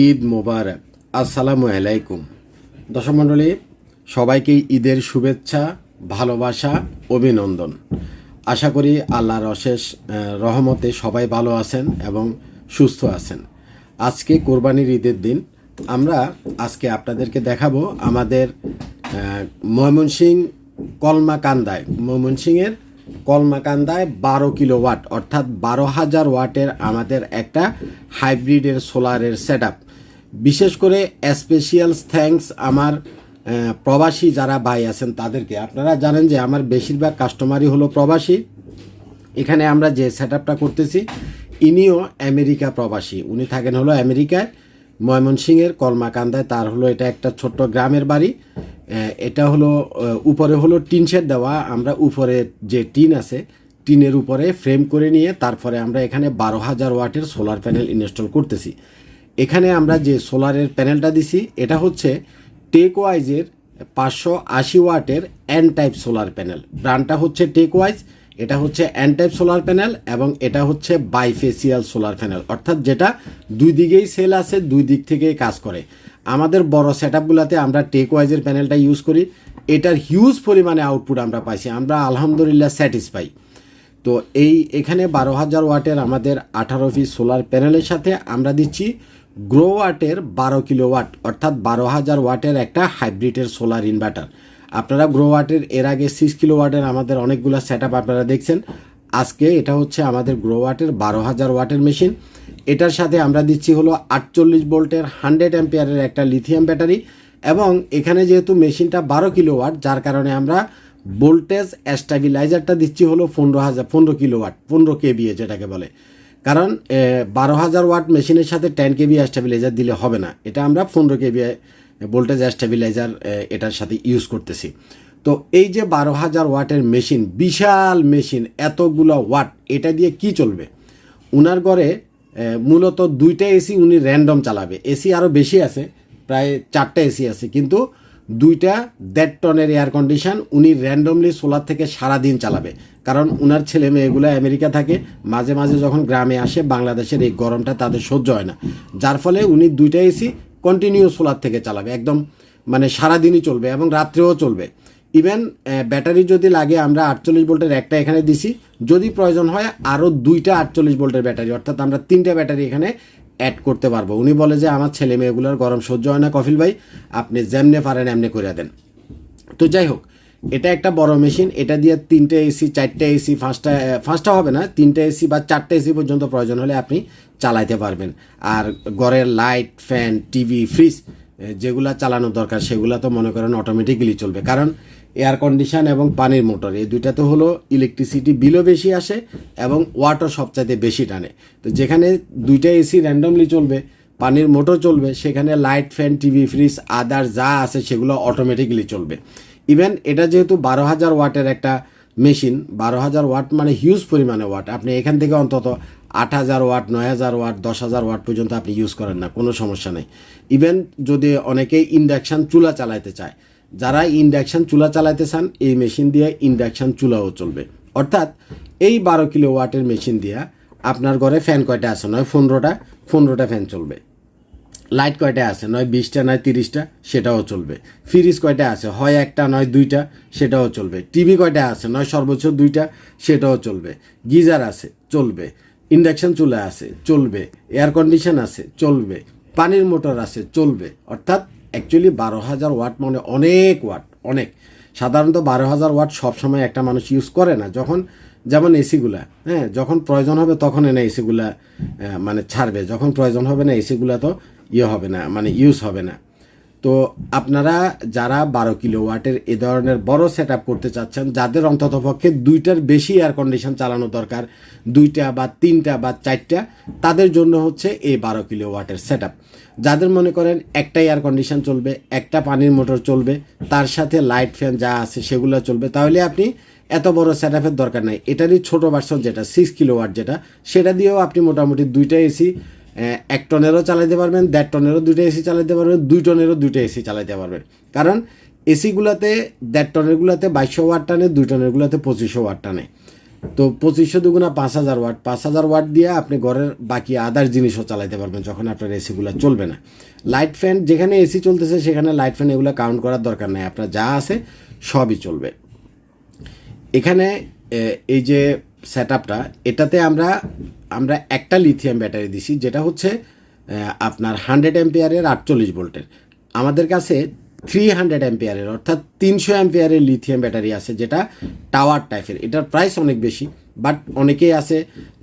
ঈদ মোবারক। আসসালামু আলাইকুম। দর্শক মণ্ডলী, সবাইকে ঈদের শুভেচ্ছা, ভালোবাসা, অভিনন্দন। আশা করি আল্লাহর অশেষ রহমতে সবাই ভালো আছেন এবং সুস্থ আছেন। আজকে কোরবানির ঈদের দিন। আমরা আজকে আপনাদেরকে দেখাবো আমাদের ময়মনসিং কলমাকান্দায়। ময়মনসিংয়ের কলমাকান্দায় বারো কিলো ওয়াট অর্থাৎ বারো হাজার ওয়াটের আমাদের একটা হাইব্রিডের সোলারের সেট বিশেষ করে স্পেশাল থ্যাঙ্কস আমার প্রবাসী যারা ভাই আছেন তাদেরকে। আপনারা জানেন যে আমার বেশিরভাগ কাস্টমারই হলো প্রবাসী। এখানে আমরা যে সেট করতেছি, ইনিও আমেরিকা প্রবাসী। উনি থাকেন হলো আমেরিকায়, ময়মনসিংহের কলমাকান্দায়। তার হলো এটা একটা ছোট্ট গ্রামের বাড়ি। এটা হলো উপরে হলো টিন শেড দেওয়া। আমরা উপরে যে টিন আছে, টিনের উপরে ফ্রেম করে নিয়ে তারপরে আমরা এখানে বারো হাজার ওয়াটের সোলার প্যানেল ইনস্টল করতেছি। এখানে আমরা যে সোলারের প্যানেলটা দিছি, এটা হচ্ছে টেকওয়াইজের পাঁচশো আশি ওয়াটের অ্যান টাইপ সোলার প্যানেল। ব্র্যান্ডটা হচ্ছে টেকওয়াইজ, এটা হচ্ছে অ্যান টাইপ সোলার প্যানেল এবং এটা হচ্ছে বাইফেসিয়াল সোলার প্যানেল। অর্থাৎ যেটা দুই দিকেই সেল আছে, দুই দিক থেকেই কাজ করে। আমাদের বড় সেট আপগুলোতে আমরা টেকওয়াইজের প্যানেলটা ইউজ করি। এটার হিউজ পরিমাণে আউটপুট আমরা পাইছি। আমরা আলহামদুলিল্লাহ স্যাটিসফাই তো এই এখানে বারো হাজার ওয়াটের আমাদের আঠারো পিস সোলার প্যানেলের সাথে আমরা দিচ্ছি গ্রো ওয়াটের বারো কিলো ওয়াট অর্থাৎ বারো হাজার ওয়াটের একটা হাইব্রিডের সোলার ইনভার্টার আপনারা গ্রো ওয়াটের এর আগে সিক্স কিলো ওয়াটের আমাদের অনেকগুলো সেট আপনারা দেখছেন। আজকে এটা হচ্ছে আমাদের গ্রো ওয়াটের বারো হাজার ওয়াটের মেশিন এটার সাথে আমরা দিচ্ছি হলো আটচল্লিশ ভোল্টের হান্ড্রেড অ্যাম্পিয়ারের একটা লিথিয়াম ব্যাটারি এবং এখানে যেহেতু মেশিনটা বারো কিলো ওয়াট যার কারণে আমরা ভোল্টেজ স্টাবিলাইজারটা দিচ্ছি হলো পনেরো হাজার, পনেরো কিলো ওয়াট পনেরো কেবিএ যেটাকে বলে। কারণ বারো হাজার ওয়াট মেশিনের সাথে টেন কেবি স্টাবিলাইজার দিলে হবে না। এটা আমরা পনেরো কেবি ভোল্টেজ স্টাবিলাইজার এটার সাথে ইউজ করতেছি। তো এই যে বারো হাজার ওয়াটের মেশিন, বিশাল মেশিন, এতগুলো ওয়াট, এটা দিয়ে কি চলবে? উনার ঘরে মূলত দুইটা এসি উনি র্যান্ডম চালাবে। এসি আরও বেশি আছে, প্রায় চারটা এসি আছে, কিন্তু দুইটা দেড় টনের এয়ার কন্ডিশন উনি র্যান্ডমলি সোলার থেকে সারা দিন চালাবে। কারণ উনার ছেলে মেয়েগুলো আমেরিকা থাকে, মাঝে মাঝে যখন গ্রামে আসে, বাংলাদেশের এই গরমটা তাদের সহ্য হয় না। যার ফলে উনি দুইটা এসি কন্টিনিউ সোলার থেকে চালাবে, একদম মানে সারাদিনই চলবে এবং রাত্রেও চলবে। ইভেন ব্যাটারি যদি লাগে, আমরা আটচল্লিশ ভোল্টের একটা এখানে দিছি। যদি প্রয়োজন হয় আরও দুইটা আটচল্লিশ ভোল্টের ব্যাটারি অর্থাৎ আমরা তিনটা ব্যাটারি এখানে অ্যাড করতে পারব। উনি বলে যে, আমার ছেলে মেয়েগুলোর গরম সহ্য হয় না, কফিল ভাই। আপনি যেমনে পারেন, এমনি করে দেন। তো যাই হোক, এটা একটা বড় মেশিন এটা দিয়ে তিনটে এসি চারটে এসি পাঁচটা পাঁচটা হবে না, তিনটে এসি বা চারটে এসি পর্যন্ত প্রয়োজন হলে আপনি চালাইতে পারবেন। আর ঘরের লাইট ফ্যান টিভি ফ্রিজ যেগুলা চালানো দরকার, সেগুলা তো মনে করেন অটোমেটিক্যালি চলবে। কারণ এয়ার কন্ডিশন এবং পানির মোটর এই দুইটা তো হলো ইলেকট্রিসিটি বিলও বেশি আসে এবং ওয়াটও সবচাইতে বেশি টানে। তো যেখানে দুইটা এসি র্যান্ডমলি চলবে, পানির মোটর চলবে, সেখানে light fan TV fridge other যা আছে সেগুলো অটোমেটিক্যালি চলবে। ইভেন এটা যেহেতু বারো হাজার ওয়াটের একটা মেশিন বারো হাজার ওয়াট মানে হিউজ পরিমাণে ওয়াট আপনি এখান থেকে অন্তত আট হাজার ওয়াট, নয় হাজার ওয়াট, দশ হাজার ওয়াট পর্যন্ত আপনি ইউজ করেন না, কোনো সমস্যা নেই। ইভেন যদি অনেকেই ইন্ডাকশান চুলা চালাইতে চায় যারা ইন্ডাকশান চুলা চালাইতে চান, এই মেশিন দিয়ে ইন্ডাকশান চুলাও চলবে। অর্থাৎ এই বারো কিলো ওয়াটের মেশিন দিয়া আপনার ঘরে ফ্যান কয়টা আছে? নয় পনেরোটা পনেরোটা ফ্যান চলবে। লাইট কয়টা আছে? নয় বিশটা, নয় তিরিশটা, সেটাও চলবে। ফ্রিজ কয়টা আছে? হয় একটা, নয় দুইটা, সেটাও চলবে। টিভি কয়টা আছে? নয় সর্বোচ্চ দুইটা, সেটাও চলবে। গিজার আছে? চলবে। ইন্ডাকশান চুলা আছে? চলবে। এয়ার কন্ডিশন আছে? চলবে। পানির মোটর আছে? চলবে। অর্থাৎ অ্যাকচুয়ালি বারো হাজার ওয়াট মানে অনেক ওয়াট, অনেক। সাধারণত বারো হাজার ওয়াট সবসময় একটা মানুষ ইউজ করে না। যখন যেমন এসিগুলা হ্যাঁ যখন প্রয়োজন হবে তখন এনে এসিগুলা মানে ছাড়বে। যখন প্রয়োজন হবে না এসিগুলা তো ইয়ে হবে না মানে ইউজ হবে না। তো আপনারা যারা বারো কিলো ওয়াটের এ ধরনের বড় সেট করতে চাচ্ছেন, যাদের অন্তত পক্ষে দুইটার বেশি এয়ার কন্ডিশন চালানো দরকার, দুইটা বা তিনটা বা চারটা, তাদের জন্য হচ্ছে এই বারো কিলো ওয়াটের সেট যাদের মনে করেন একটা এয়ার কন্ডিশন চলবে, একটা পানির মোটর চলবে, তার সাথে লাইট ফ্যান যা আছে সেগুলো চলবে, তাহলে আপনি এত বড় সেট দরকার নাই। এটারই ছোট ভার্সন যেটা সিক্স কিলো ওয়াট যেটা, সেটা দিয়েও আপনি মোটামুটি দুইটা এসি এক টনেরও চালাতে পারবেন, দেড় টনেরও দুইটা এসি চালাইতে পারবেন, দুই টনেরও দুইটা এসি চালাইতে পারবেন। কারণ এসিগুলোতে দেড় টনেরগুলোতে বাইশশো ওয়াট টানে, দুই টনেরগুলোতে পঁচিশশো ওয়াট টানে। তো পঁচিশশো দুগুণা পাঁচ হাজার ওয়াট, পাঁচ হাজার ওয়াট দিয়ে আপনি ঘরের বাকি আদার জিনিসও চালাতে পারবেন যখন আপনার এসিগুলো চলবে না। লাইট ফ্যান যেখানে এসি চলতেছে সেখানে লাইট ফ্যান এগুলো কাউন্ট করার দরকার নেই, আপনার যা আছে সবই চলবে। এখানে এই যে সেট আপটা এটাতে আমরা আমরা একটা লিথিয়াম ব্যাটারি দিছি, যেটা হচ্ছে আপনার হান্ড্রেড অ্যাম্পিয়ারের আটচল্লিশ ভোল্টের। আমাদের কাছে থ্রি হান্ড্রেড অ্যাম্পিয়ারের অর্থাৎ তিনশো অ্যাম্পিয়ারের লিথিয়াম ব্যাটারি আছে, যেটা টাওয়ার টাইপের এটার প্রাইস অনেক বেশি বাট অনেকেই আছে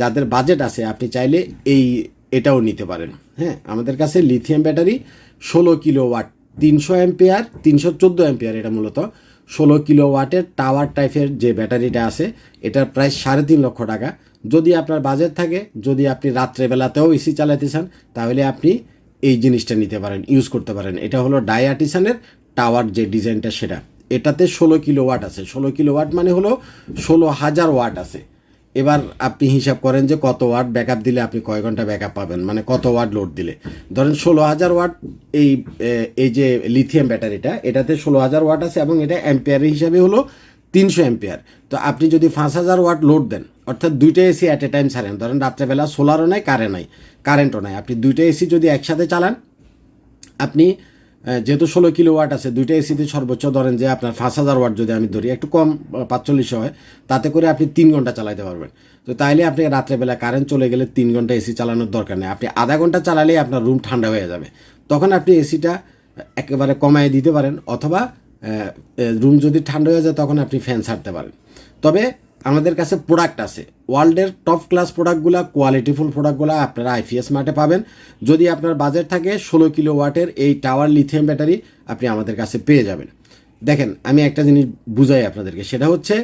যাদের বাজেট আছে, আপনি চাইলে এই, এটাও নিতে পারেন। হ্যাঁ আমাদের কাছে লিথিয়াম ব্যাটারি ষোলো কিলো ওয়াট তিনশো অ্যাম্পিয়ার তিনশো চোদ্দ অ্যাম্পিয়ার এটা মূলত। ষোলো কিলো ওয়াটের টাওয়ার টাইপের যে ব্যাটারিটা আছে, এটার প্রায় সাড়ে তিন লক্ষ টাকা। যদি আপনার বাজেট থাকে, যদি আপনি রাত্রেবেলাতেও এসি চালাতে চান তাহলে আপনি এই জিনিসটা নিতে পারেন ইউজ করতে পারেন। এটা হলো ডায়াটিসানের টাওয়ার যে ডিজাইনটা সেটা। এটাতে ষোলো কিলো ওয়াট আছে। ষোলো কিলো ওয়াট মানে হলো ষোলো হাজার ওয়াট আছে। এবার আপনি হিসাব করেন যে কত ওয়াট ব্যাকআপ দিলে আপনি কয় ঘণ্টা ব্যাকআপ পাবেন? মানে কত ওয়াট লোড দিলে? ধরেন ষোলো হাজার ওয়াট এই এই যে লিথিয়াম ব্যাটারিটা, এটাতে ষোলো হাজার ওয়াট আছে এবং এটা অ্যাম্পিয়ারের হিসাবে হলো তিনশো অ্যাম্পিয়ার তো আপনি যদি পাঁচ হাজার ওয়াট লোড দেন অর্থাৎ দুইটা এসি অ্যাট এ টাইম ছাড়েন। ধরেন রাত্রেবেলা সোলারও নাই কারেন্ট নাই। কারেন্টও নাই। আপনি দুইটা এসি যদি একসাথে চালান, আপনি যেহেতু ষোলো কিলো ওয়াট আছে, দুইটা এসিতে সর্বোচ্চ ধরেন যে আপনার পাঁচ হাজার ওয়াট যদি আমি ধরি, একটু কম পাঁচচল্লিশশো হয়, তাতে করে আপনি তিন ঘণ্টা চালাতে পারবেন। তো তাইলে আপনি রাত্রেবেলা কারেন্ট চলে গেলে তিন ঘণ্টা এসি চালানোর দরকার নেই। আপনি আধা ঘণ্টা চালালেই আপনার রুম ঠান্ডা হয়ে যাবে। তখন আপনি এসিটা একেবারে কমায় দিতে পারেন, অথবা রুম যদি ঠান্ডা হয়ে যায়, তখন আপনি ফ্যান ছাড়তে পারেন। তবে আমাদের কাছে প্রোডাক্ট আছে। ওয়ার্ল্ডের টপ ক্লাস প্রোডাক্টগুলো কোয়ালিটিফুল প্রোডাক্টগুলো আপনারা আইপিএস মার্টে পাবেন। যদি আপনার বাজেট থাকে, ষোলো কিলো ওয়াটের এই টাওয়ার লিথিয়াম ব্যাটারি আপনি আমাদের কাছে পেয়ে যাবেন। দেখেন, আমি একটা জিনিস বুঝাই আপনাদেরকে, সেটা হচ্ছে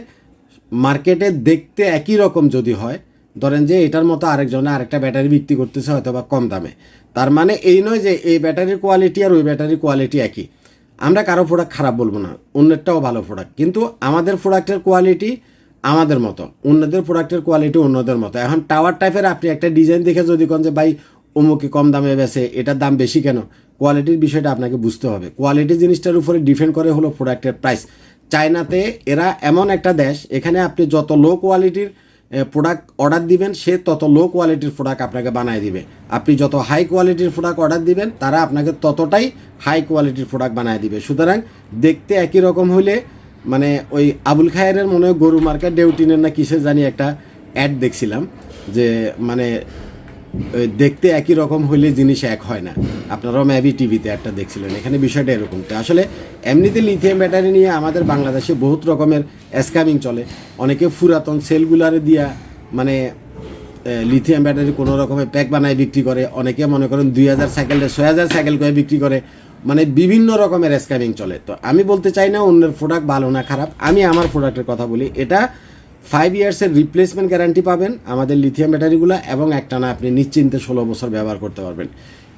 মার্কেটে দেখতে একই রকম যদি হয়, ধরেন যে এটার মতো আরেকজনে আরেকটা ব্যাটারি বিক্রি করতেছে হয়তো বা কম দামে। তার মানে এই নয় যে এই ব্যাটারির কোয়ালিটি আর ওই ব্যাটারির কোয়ালিটি একই। আমরা কারও প্রোডাক্ট খারাপ বলব না, অন্যেরটাও ভালো প্রোডাক্ট কিন্তু আমাদের প্রোডাক্টের কোয়ালিটি আমাদের মতো, অন্যদের প্রোডাক্টের কোয়ালিটি অন্যদের মতো। এখন টাওয়ার টাইপের আপনি একটা ডিজাইন দেখে যদি কোন যে, ভাই, অমুকে কম দামে বেছে এটার দাম বেশি কেন? কোয়ালিটির বিষয়টা আপনাকে বুঝতে হবে। কোয়ালিটি জিনিসটার উপরে ডিপেন্ড করে হলো প্রোডাক্টের প্রাইস চায়নাতে এরা এমন একটা দেশ, এখানে আপনি যত লো কোয়ালিটির প্রোডাক্ট অর্ডার দিবেন, সে তত লো কোয়ালিটির প্রোডাক্ট আপনাকে বানায় দিবে। আপনি যত হাই কোয়ালিটির প্রোডাক্ট অর্ডার দিবেন, তারা আপনাকে ততটাই হাই কোয়ালিটির প্রোডাক্ট বানায় দিবে। সুতরাং দেখতে একই রকম হইলে মানে ওই আবুল খায়ের মনে হয় গরু মার্কেট ডেউটিনের না কিসের জানি একটা অ্যাড দেখছিলাম যে মানে দেখতে একই রকম হইলে জিনিস এক হয় না। আপনারাও ম্যাবি টিভিতে একটা দেখছিলেন, এখানে বিষয়টা এরকম। তো আসলে এমনিতে লিথিয়াম ব্যাটারি নিয়ে আমাদের বাংলাদেশে বহুত রকমের স্ক্যামিং চলে। অনেকে পুরাতন সেলগুলারে দিয়া মানে লিথিয়াম ব্যাটারি কোনো রকমের প্যাক বানায় বিক্রি করে। অনেকে মনে করেন দুই হাজার সাইকেলে ছয় হাজার সাইকেল করে বিক্রি করে। মানে বিভিন্ন রকমের স্ক্যামিং চলে। তো আমি বলতে চাই না অন্যের প্রোডাক্ট ভালো না খারাপ। আমি আমার প্রোডাক্টের কথা বলি। এটা ফাইভ ইয়ার্সের রিপ্লেসমেন্ট গ্যারান্টি পাবেন আমাদের লিথিয়াম ব্যাটারিগুলো এবং একটানা আপনি নিশ্চিন্তে ষোলো বছর ব্যবহার করতে পারবেন।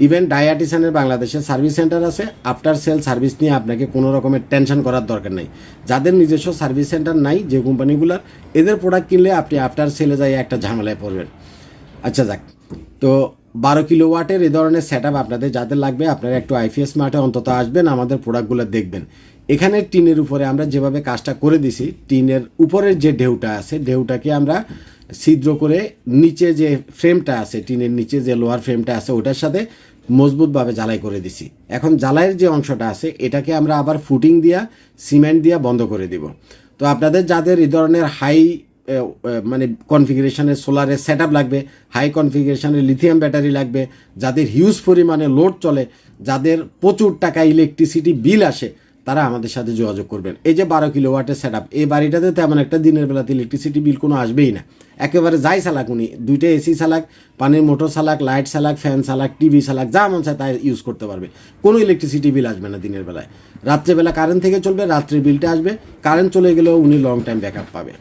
ইভেন ডায়াটিসানের বাংলাদেশে সার্ভিস সেন্টার আছে আফটার সেল সার্ভিস নিয়ে আপনাকে কোনো রকমের টেনশন করার দরকার নেই। যাদের নিজস্ব সার্ভিস সেন্টার নাই, যে কোম্পানিগুলোর, এদের প্রোডাক্ট কিনলে আপনি আফটার সেলে যাই একটা ঝামেলায় পড়বেন। আচ্ছা যাক, তো বারো কিলো ওয়াটের এই ধরনের সেট আপনাদের যাদের লাগবে, আপনারা একটু আইপিএস মার্টে অন্তত আসবেন, আমাদের প্রোডাক্টগুলো দেখবেন। এখানে টিনের উপরে আমরা যেভাবে কাজটা করে দিছি, টিনের উপরের যে ঢেউটা আছে, ঢেউটাকে আমরা ছিদ্র করে নিচে যে ফ্রেমটা আছে, টিনের নিচে যে লোহার ফ্রেমটা আছে, ওটার সাথে মজবুতভাবে জ্বালাই করে দিছি। এখন জ্বালাইয়ের যে অংশটা আছে, এটাকে আমরা আবার ফুটিং দিয়া, সিমেন্ট দিয়া বন্ধ করে দিব। তো আপনাদের যাদের এই ধরনের হাই মানে কনফিগারেশনের সোলারের সেট লাগবে হাই কনফিগারেশনের লিথিয়াম ব্যাটারি লাগবে, যাদের হিউজ পরিমাণে লোড চলে, যাদের প্রচুর টাকা ইলেকট্রিসিটি বিল আসে, তারা আমাদের সাথে যোগাযোগ করবেন। এই যে বারো কিলো ওয়াটের সেট এই বাড়িটাতে তেমন একটা দিনের বেলাতে ইলেকট্রিসিটি বিল কোনো আসবেই না। একেবারে যাই চালাক উনি। দুইটা এসি চালাক, পানির মোটর চালাক লাইট চালাক ফ্যান চালাক টিভি চালাক, যা মন চায় তাই ইউজ করতে পারবে। কোনো ইলেকট্রিসিটি বিল আসবে না দিনের বেলায়। রাত্রেবেলা কারেন্ট থেকে চলবে রাত্রের বিলটা আসবে। কারেন্ট চলে গেলেও উনি লং টাইম ব্যাক পাবে।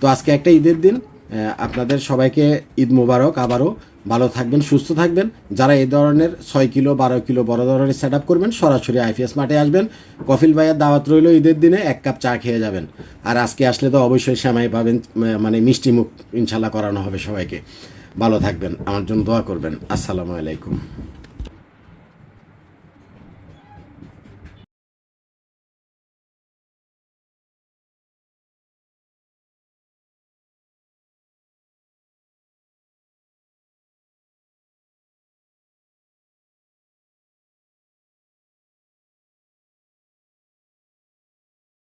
তো আজকে একটা ঈদের দিন আপনাদের সবাইকে ঈদ মোবারক আবারও। ভালো থাকবেন, সুস্থ থাকবেন। যারা এই ধরনের ছয় কিলো, বারো কিলো বড় ধরনের সেট করবেন, সরাসরি আইপিএস মাঠে আসবেন। কফিল ভাইয়ের দাওয়াত রইল ঈদের দিনে, এক কাপ চা খেয়ে যাবেন। আর আজকে আসলে তো অবশ্যই শ্যামাই পাবেন মানে মিষ্টি মুখ ইনশাল্লাহ করানো হবে সবাইকে। ভালো থাকবেন, আমার জন্য দোয়া করবেন। আসসালামু আলাইকুম।